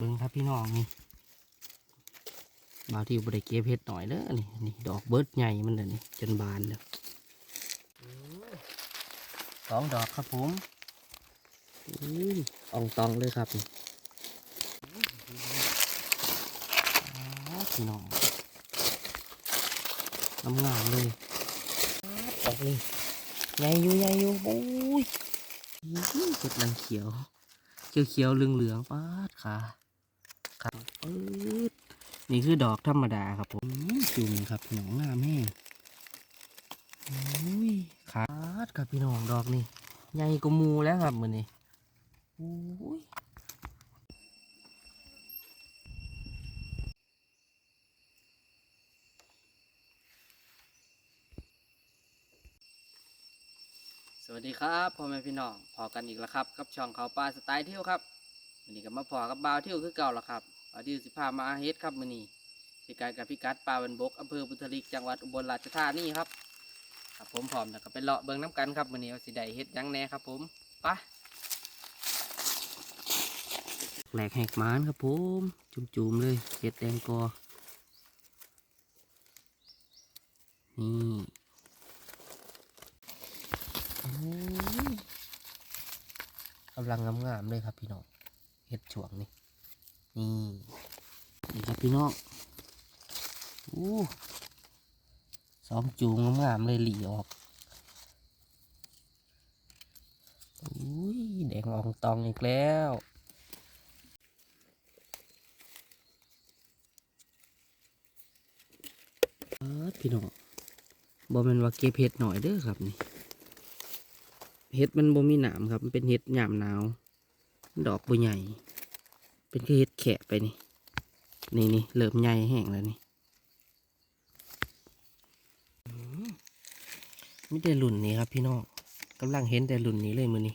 เบิ่งครับพี่น้องนี่บาวที่บริเก็บเห็ดหน่อยเด้อนี่นี่ดอกเบิร์ดใหญ่มันเลยนี่จนบานแล้วสองดอกครับผมอุ้ยอองตองเลยครับนี่อ๋อพี่น้องงามๆเลยดอกนี่ใหญ่อยู่ใหญ่อยู่โอ้ยอื้อเห็ดลังเขียว เขียวเขียวๆเหลืองเหลืองๆป้าดขาครับปื๊ด นี่คือดอกธรรมดาครับผมจุ่มครับหนองงามแห้งโอ้ยขาดครับพี่น้องดอกนี่ใหญ่กว่าหมูแล้วครับมือนี่โอ้ยสวัสดีครับพ่อแม่พี่น้องพอกันอีกแล้วครับ กับช่องเขาปลาสไตล์เที่ยวครับ วันนี้ก็มาพอกับบาวเที่ยวคือเก่าล้วครับบาวเที่ยวสิพามาเฮ็ดครับมือนี้พิกัดกับพิกัดปลาบันบกอำเภอบุตริกจังหวัดอุบลราชธานีครับครับผมพร้อมแล้วก็ไปเลาะเบิ่งน้ำกันครับมือนี้ว่าสิได้เฮ็ดหยังแหน่ครับ ผมไปแหลกแหกหมานครับผม จุ่มๆเลยเห็ดแดงกอ นี่โอ้ยกำลังงามๆเลยครับพี่น้อง เห็ดช่วงนี่นี่นี่ครับพี่น้องอู้สองจูงงามๆเลยหลีออกอุ้ยแดงอองตองอีกแล้วพี่น้องบอมันว่าเก็บเห็ดหน่อยเด้อครับนี่เห็ดมันบ่มีหนามครับ มันเป็นเห็ดหยามหนาว ดอกบ่ใหญ่ เป็นคือเห็ดแขะไปนี่ นี่นี่เริ่มใหญ่แห้งแล้วนี่ไม่ได้รุ่นนี้ครับพี่น้องกำลังเห็นแต่รุ่นนี้เลยมือนี้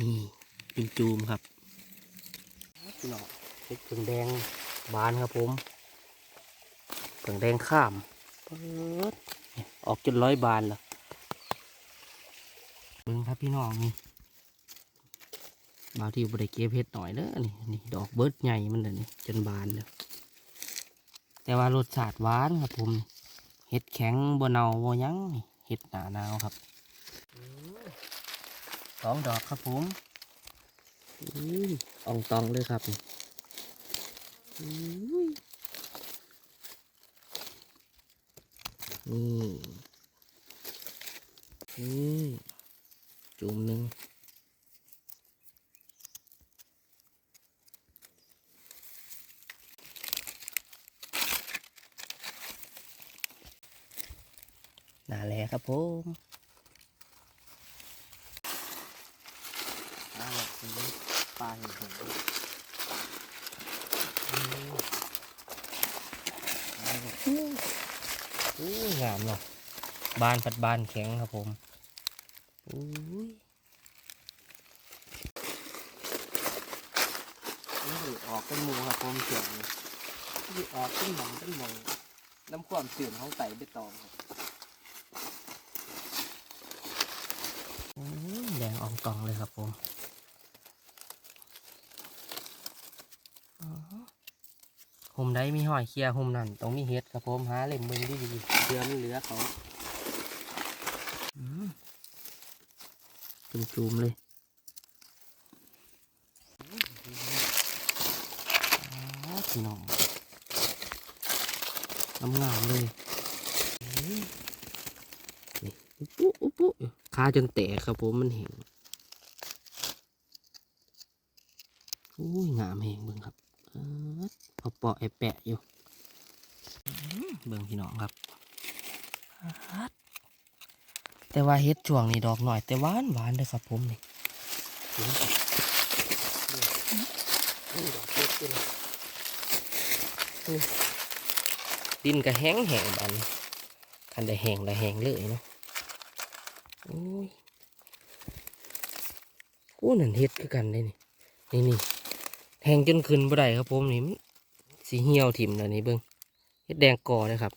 นี่จุมจูมครับพี่น้องเห็ดผึ่งแดงบานครับผมผึ่งแดงข้ามเปิดออกจนร้อยบานแล้วเบิ่งครับพี่น้องนี่ บางที่บริเก็บเห็ดหน่อยเด้อนี่นี่ดอกเบิร์ดใหญ่มันเลยนี่จนบานแล้วแต่ว่ารสชาติหวานครับผมเห็ดแข็งบ่เนาบ่หยังนี่เห็ดหนาหนาวครับสองดอกครับผมอุ้ยอองตองเลยครับนี่อุ้ยนี่นี่จุ่มหนึ่ง นาแลครับผมอาแบบนี้ปลาเห็นผมอู้งามเนาะบานผัดบานแข็งครับผมอุ้ยนี่คือออกเป็นหมูครับผมเสียงนี่ออกเป็นหมองเป็นหมองน้ำความเสื่อมของไตใบตองครับอืมแดงออง ตองเลยครับผมอ๋อหุ่มได้มีหอยเคลียร์หุ่มนั่นต้องมีเห็ดครับผมหาเล่มมือดีๆเชื่อมันเหลือเขาอืมจุ่มๆเลยอ๋อพี่น้องงามงามๆเลยนี่อุ๊บปุ๊อุ๊บปุ๊ขาจนแตกครับผมมันเห็น อุ้ยงามแหงเบิ่งครับเอิ้ดเอปาะไอแปะอยู่ เบิ่งพี่น้องครับ แต่ว่าเฮ็ดช่วงนี้ดอกหน่อย แต่หวานหวานเลยครับผมนี่เบิ่งครับนี่ดอกเฮ็ดด้วยนะดินก็แห้งแห้งบันคันได้แห้งได้แห้งเลยเนาะโอ้ยโอ้นั่นเฮ็ดคือกันเลยนี่นี่นี่ แห้งจนขึ้นบ่ได้ครับผมนี่มันสีเหี่ยวถิ่มแล้วนี่เบิ่งเฮ็ดแดงกอเลยครับ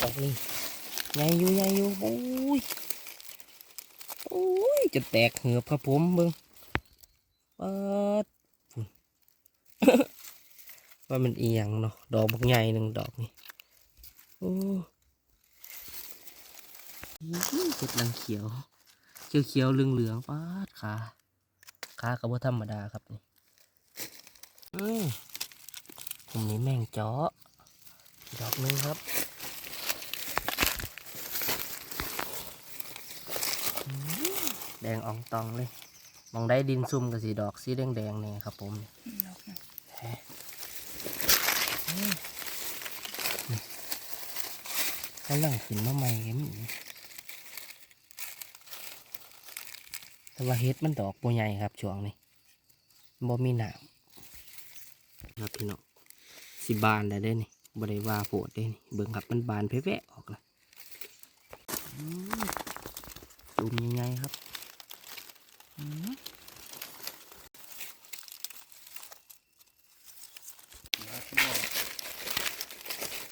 ออกนี่ใหญ่อยู่ใหญ่อยู่โอ้ยโอ้ยจะแตกเหือบครับผมเบิ่งปัดว่ามันเอียงเนาะดอกบักใหญ่หนึ่งดอกนี่โอ้ยเห็ดลังเขียว เขียวเขียวเหลืองเหลืองๆปัดขา ขากับว่าธรรมดาครับนี่อืมผมนี้แมงเจาะดอกหนึงครับแดงอ่องตองเลยมองได้ดินซุ่มกับสีดอกสีแดงแดงๆเนี่ยครับผมแหะอืมนี่กำลังขึ้นมาใหม่กัน แต่ว่าเฮ็ดมันดอกบัวใหญ่ครับช่วงนี้บ่มีหนามครับพี่น้องสิบานได้เด้นี่บ่ได้ว่าโผดเด้นี่เบิ่งครับมันบานแพะๆออกละอืมตูมใหญ่ๆครับอืม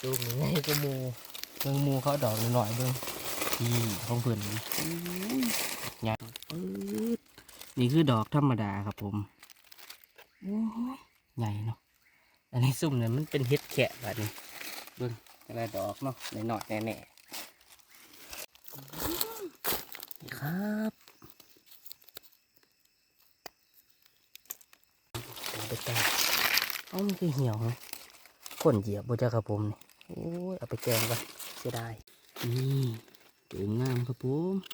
ดูหมีไงก็หมูเบิ่งหมูเขาดอกหน่อยๆเบิ่งที่ของเพื่อนนี่อุ้ยใหญ่ ปื๊ดนี่คือดอกธรรมดาครับผมโอ้ยใหญ่เนาะอันนี้ซุ่มเนี่ยมันเป็นเห็ดแขะแบบนี้เบิ่งแต่ละดอกเนาะหน่อยๆแน่ๆนี่ครับเอาไปแกงเอ้ามันคือเหี่ยวนะคนเหยียบบ่จ้าครับผมนี่โอ้ยเอาไปแกงก่อนเสียดายนี่ตูมงามครับผมอืม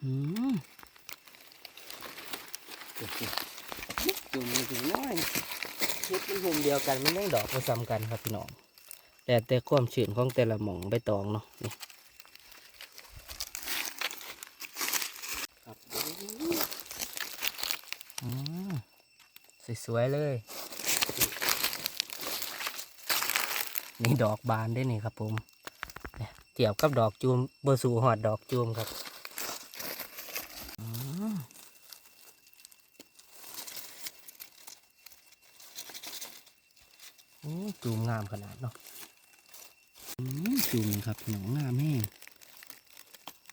จุ่มจุ่มน้อยเฮ็ดมันหุมเดียวกันมันยังดอกผสมกันครับพี่น้องแต่แต่ความชื้นของแต่ละหม่องใบตองเนาะนี่ครับอืมสวยๆเลยนี่ดอกบานได้นี่ครับผมเนี่ยเทียบกับดอกจูมเบอร์สูหอดดอกจูมครับอืมโอ้จูมงาม ขนาดเนาะอืมจูมครับหนองงามแห้ง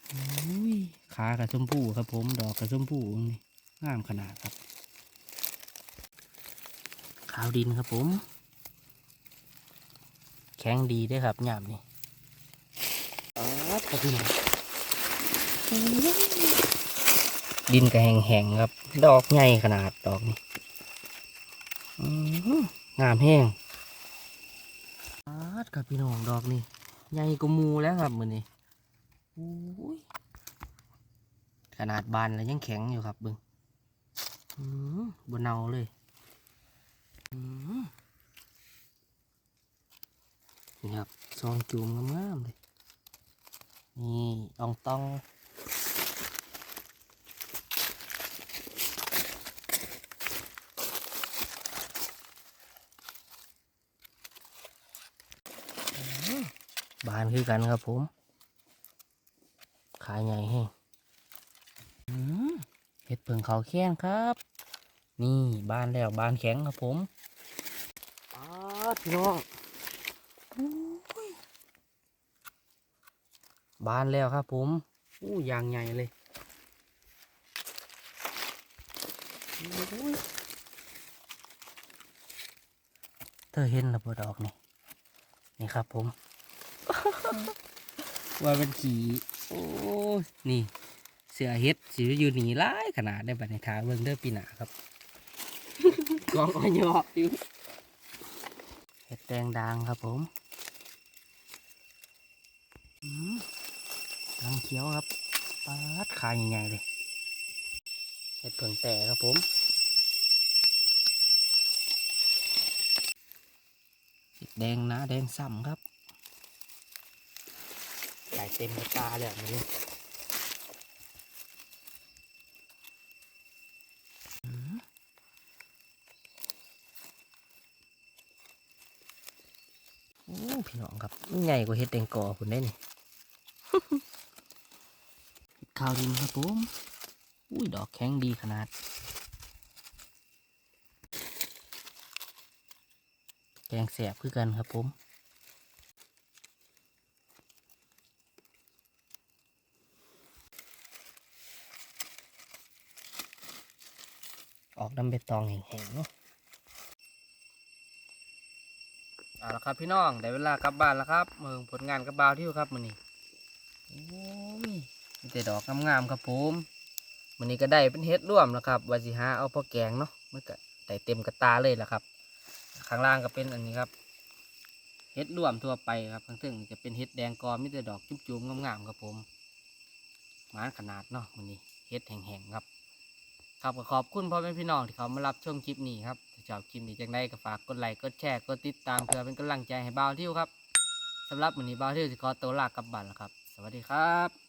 โอ้ยขากับชมพู่ครับผมดอกกับชมพู่นี่งามขนาดครับ ขาวดินครับผม แข็งดีด้วยครับหยามนี่ครับพี่น้องดินก็แห้งๆครับ ดอกใหญ่ขนาดดอกนี่อื้อหืองามแห้ง ครับพี่น้องดอกนี่ใหญ่กว่ามูแล้วครับมือนี่อ้ยขนาดบานแล้วยังแข็งอยู่ครับบึงบนเนาเลยนี่ครับซองจูมงามๆเลยนี่อองตอง บานคือกันครับผม ขายใหญ่แห้งอืมเห็ดเผิงเขาแค้นครับ นี่บานแล้วบานแข็งครับผมปาดพี่น้องอู้ยบานแล้วครับผมอู้ยางใหญ่เลยอู้ยเธอเห็นระเบิดออกนี่ นี่ครับผม ว่าเป็นขี่โอ้ยนี่ เสือเฮ็ดสิอยู่หนีร้ายขนาดได้บัดในทางเบิ่งเด้อปีหนาครับกองอ้อยออยู่เห็ดแดงดังครับผมอืมดังเขียวครับปาดขาใหญ่ๆเลยเห็ดเผิงแต่ครับผมเห็ดแดงนะแดงซ้ำครับ ใส่เต็มกระตาเลยมันนี่อืมโอ้พี่น้องครับใหญ่กว่าเห็ดแดงกอคุณได้นี่เห็ดข้าวดินครับผมอุ้ยดอกแข็งดีขนาด แกงแสบคือกันครับผม ออกดำใบตองแห้งๆเนาะเอาละครับพี่น้องได้เวลากลับบ้านแล้วครับเมืองผลงานกับบาวที่ครับมื้อนี้โอ้ยมีแต่ดอกงามๆครับผมมื้อนี้ก็ได้เป็นเฮ็ดร่วมแล้วครับว่าสิหาเอาพอแกงเนาะมันก็ได้เต็มกระตาเลยแล่ะครับ ข้างล่างก็เป็นอันนี้ครับเฮ็ดร่วมทั่วไปครับข้างถึงจะเป็นเฮ็ดแดงกอมีแต่ดอกจุ่มๆงามๆครับผมหมานขนาดเนาะมื้อนี้เฮ็ดแห้งๆครับ ครับก็ขอบคุณพ่อแม่พี่น้องที่เขามารับชมคลิปนี้ครับถ้าชอบคลิปนี้จังได้ก็ฝากกดไลค์กดแชร์กดติดตามเพื่อเป็นกำลังใจให้บ่าวทิวครับสำหรับวันนี้บ่าวทิวจะขอตัวลากกลับบ้านแล้วครับ สวัสดีครับ